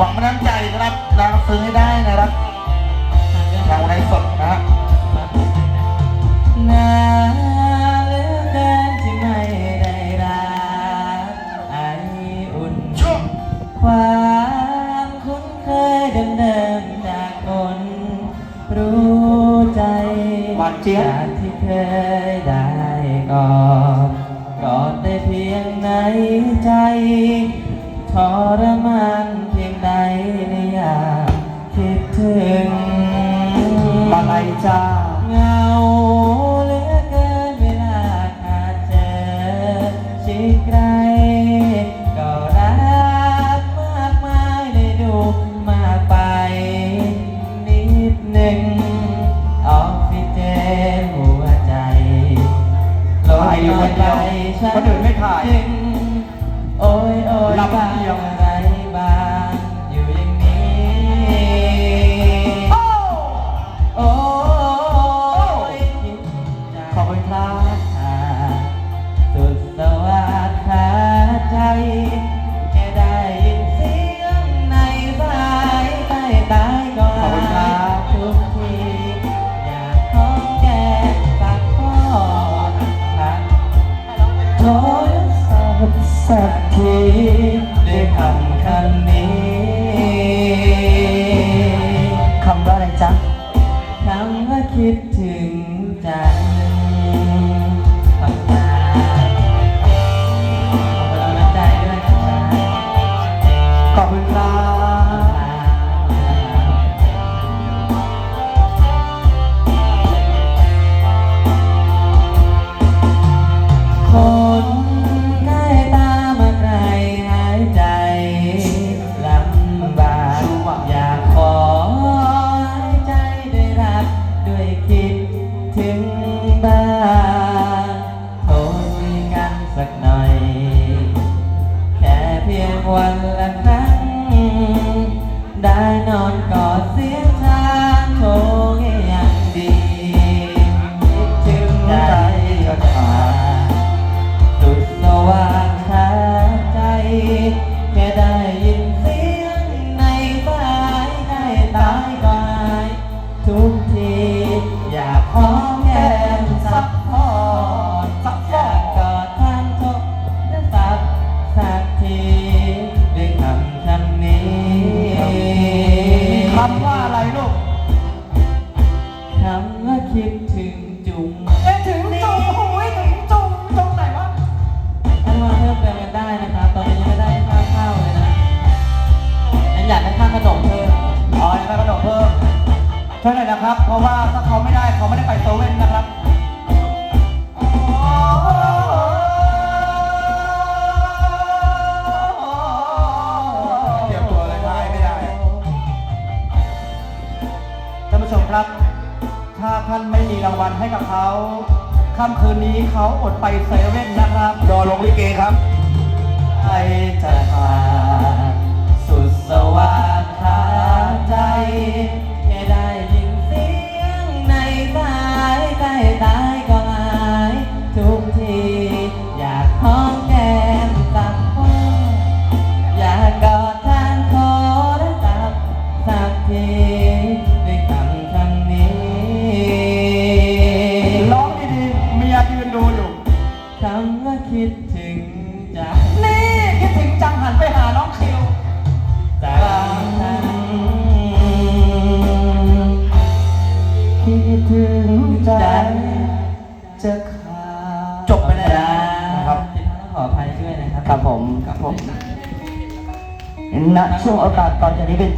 หวังมาน้ำใจนะครับนะซื้อให้ได้นะครับทางไลฟ์สดนะฮะนาเหลือเกินที่ไม่ได้รักไออุ่นความคุ้นเคยเดิมๆจากคนรู้ใจหวานเจี๊ยบที่เคยได้กอดกอดได้เพียงในใจ จ้าเงาเหลือเกินเวลาขาดเจอชิดไกลก็รักมากมายได้ดูมากไป นิดหนึ่งออกซิเจนหัวใจลดถ่ายอยู่คนเดียวไปฉันคนอื่นไม่ถ่ายจึงโอ้ยโอ้ยรับบางเดียว จั ได้นอนกอดเสียงทางโทรยังดีคิดถึงใจก็ขาดสุดสว่างขาใจ แค่ได้ยินเสียงในสายได้ตายก็หายทุก คิดถึงจุงเอ๊ะถึงจุงโอ้ยถึงจุงจุงไหนวะท่านว่าเพิ่มเติมกันได้นะครับตอนนี้ยังไม่ได้ค่าข้าวเลยนะยังอยากได้ค่าขนมเพิ่มอ๋อยังไงกระโดดเพิ่มช่วยหน่อยนะครับ เพราะว่าถ้าเขาไม่ได้เขาไม่ได้ไปโซเว่นนะครับเตรียมตัวเลยทายไม่ได้ท่านผู้ชมครับ ถ้าท่านไม่มีรางวัลให้กับเขาค่ำคืนนี้เขาอดไปเซเว่นนะครับ รอลงลิเกครับใจจะ คิดถึงจะนี่คิดถึงจังหันไปหาน้องคิวจากฉันคิดถึงใจจะขาดจบไปแล้วนะครับผิดพลาดต้องขออภัยด้วยนะครับครับผมครับผมณช่วงโอกาสต่อจากนี้เป็นต้น